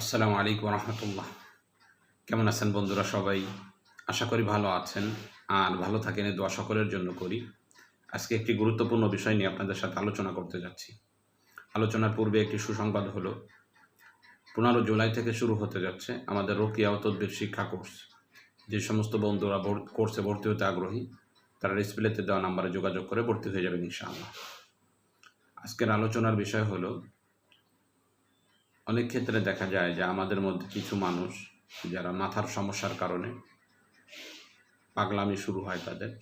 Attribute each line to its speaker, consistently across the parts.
Speaker 1: আসসালামু আলাইকুম রহমতুল্লাহ কেমন আছেন বন্ধুরা সবাই? আশা করি ভালো আছেন আর ভালো থাকেন দোয়া সকলের জন্য করি। আজকে একটি গুরুত্বপূর্ণ বিষয় নিয়ে আপনাদের সাথে আলোচনা করতে যাচ্ছি। আলোচনার পূর্বে একটি সুসংবাদ হলো, পনেরো জুলাই থেকে শুরু হতে যাচ্ছে আমাদের রোকিয়া ও তদ্বির শিক্ষা কোর্স। যে সমস্ত বন্ধুরা কোর্সে ভর্তি হতে আগ্রহী, তারা ডিসপ্লেতে দেওয়া নাম্বারে যোগাযোগ করে ভর্তি হয়ে যাবেন ইনশাআল্লাহ। আজকের আলোচনার বিষয় হলো অনেক ক্ষেত্রে দেখা যায় যে আমাদের মধ্যে কিছু মানুষ যারা মাথার সমস্যার কারণে পাগলামি শুরু হয় তাদের।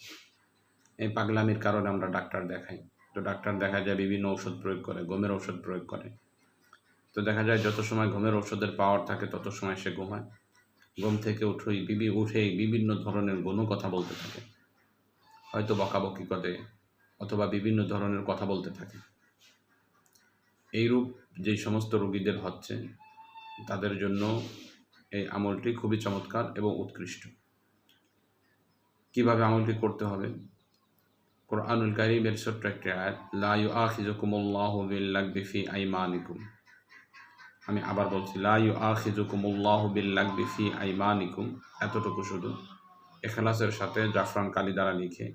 Speaker 1: এই পাগলামির কারণে আমরা ডাক্তার দেখাই। তো ডাক্তার দেখা যায় বিভিন্ন ওষুধ প্রয়োগ করে, ঘুমের ওষুধ প্রয়োগ করে। তো দেখা যায় যত সময় ঘুমের ওষুধের পাওয়ার থাকে, তত সময় সে ঘুমায়। ঘুম থেকে উঠেই বিবি উঠেই বিভিন্ন ধরনের গণ কথা বলতে থাকে। হয়তো বকাবকি করে, অথবা বিভিন্ন ধরনের কথা বলতে থাকে। এইরূপ যেই সমস্ত রোগীদের হচ্ছে, তাদের জন্য এই আমলটি খুবই চমৎকার এবং উৎকৃষ্ট। কীভাবে আমলটি করতে হবে? কোরআনুল কারিমের ছোট্ট একটি আয়াত, লা ইউআখিজুকুমুল্লাহু বিল্লাগবি ফি আইমানিকুম আমি আবার বলছি, লা ইউআখিজুকুমুল্লাহু বিল্লাগবি ফি আইমানিকুম এতটুকু শুধু। এখলাসের সাথে জাফরান কালি দ্বারা লিখে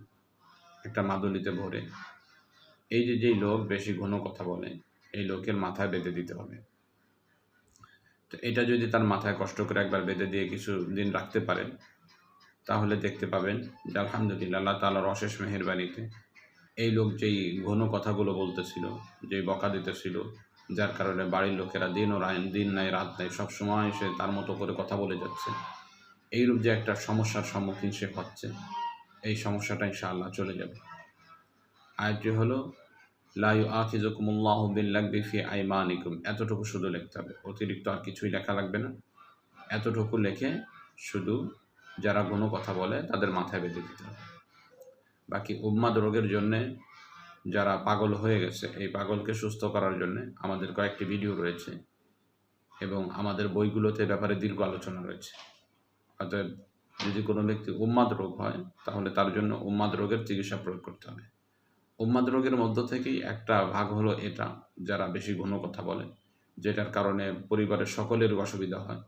Speaker 1: একটা মাদুলিতে ভরে। এই যে যেই লোক বেশি ঘন কথা বলে এই লোকের মাথায় বেঁধে দিতে হবে। তো এটা যদি তার মাথায় কষ্ট করে একবার বেঁধে দিয়ে কিছু দিন রাখতে পারেন, তাহলে দেখতে পাবেন যে আলহামদুলিল্লাহ আল্লাহ তালার অশেষ মেহেরবানিতে এই লোক যেই ঘন কথাগুলো বলতেছিল, যেই বকা দিতেছিল, যার কারণে বাড়ির লোকেরা দিন ও দিন নাই, রাত নাই সবসময় সে তার মতো করে কথা বলে যাচ্ছে। এইরূপ যে একটা সমস্যার সম্মুখীন সে হচ্ছে, এই সমস্যাটা ইনশাআল্লাহ চলে যাবে। আরেকটি হলো লাইউ আখিজুকুমুল্লাহ বিল্লাগবি ফি আইমানিকুম। এতটুকু শুধু লিখতে হবে। অতিরিক্ত আর কিছুই লেখা লাগবে না। এতটুকু লেখে শুধু যারা কোনো কথা বলে, তাদের মাথায় বেঁধে দিতে হবে। বাকি উম্মাদ রোগের জন্যে যারা পাগল হয়ে গেছে, এই পাগলকে সুস্থ করার জন্যে আমাদের কয়েকটি ভিডিও রয়েছে এবং আমাদের বইগুলোতে ব্যাপারে দীর্ঘ আলোচনা রয়েছে। অতএব যদি কোনো ব্যক্তি উম্মাদ রোগ হয়, তাহলে তার জন্য উম্মাদ রোগের চিকিৎসা প্রয়োগ করতে হবে। উম্মাদ রোগের মধ্য থেকেই একটা ভাগ হলো এটা, যারা বেশি ঘন কথা বলে, যেটার কারণে পরিবারের সকলের অসুবিধা হয়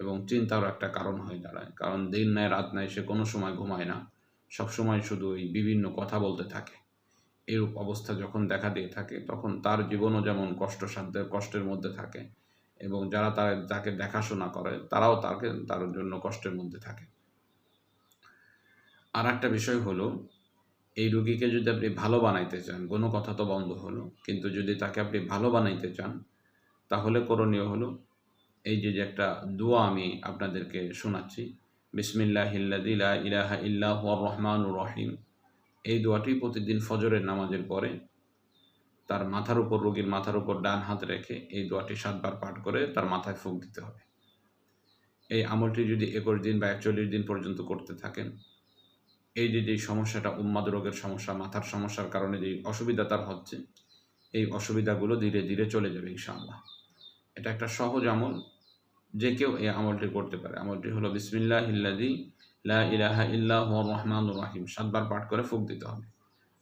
Speaker 1: এবং চিন্তারও একটা কারণ হয়ে দাঁড়ায়। কারণ দিন নেয় রাত নেয় সে কোনো সময় ঘুমায় না। সব সময় শুধু এই বিভিন্ন কথা বলতে থাকে। এরূপ অবস্থা যখন দেখা দিয়ে থাকে, তখন তার জীবনও যেমন কষ্টসাধ্যের কষ্টের মধ্যে থাকে এবং যারা তার, তাকে দেখাশোনা করে, তারাও তাকে, তার জন্য কষ্টের মধ্যে থাকে। আর একটা বিষয় হলো এই রুগীকে যদি আপনি ভালো বানাইতে চান, কোনো কথা তো বন্ধ হলো, কিন্তু যদি তাকে আপনি ভালো বানাইতে চান, তাহলে করণীয় হলো এই যে একটা দোয়া আমি আপনাদেরকে শোনাচ্ছি। বিসমিল্লাহ ইল্লাদিলা ইলাহা ইল্লাহ রহমানুর রহিম। এই দোয়াটি প্রতিদিন ফজরের নামাজের পরে তার মাথার উপর, রোগীর মাথার উপর ডান হাত রেখে এই দোয়াটি সাতবার পাঠ করে তার মাথায় ফুঁক দিতে হবে। এই আমলটি যদি একুশ দিন বা একচল্লিশ দিন পর্যন্ত করতে থাকেন এই যে যে সমস্যাটা, উন্মাদ রোগের সমস্যা, মাথার সমস্যার কারণে যে অসুবিধা তার হচ্ছে, এই অসুবিধাগুলো ধীরে ধীরে চলে যাবে ইনশাআল্লাহ। এটা একটা সহজ আমল, যে কেউ এই আমলটি করতে পারে। আমলটি হলো বিসমিল্লাহ ইল্লাদি লা ইলাহা ইল্লাহ রহমান রাহিম। সাতবার পাঠ করে ফুক দিতে হবে।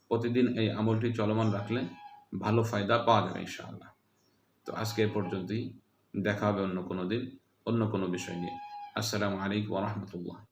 Speaker 1: প্রতিদিন এই আমলটি চলমান রাখলে ভালো ফায়দা পাওয়া যাবে ইনশাআল্লাহ। তো আজকে পর্যন্তই। দেখা হবে অন্য কোনো দিন, অন্য কোনো বিষয় নিয়ে। আসসালামু আলাইকুম রহমতুল্লাহ।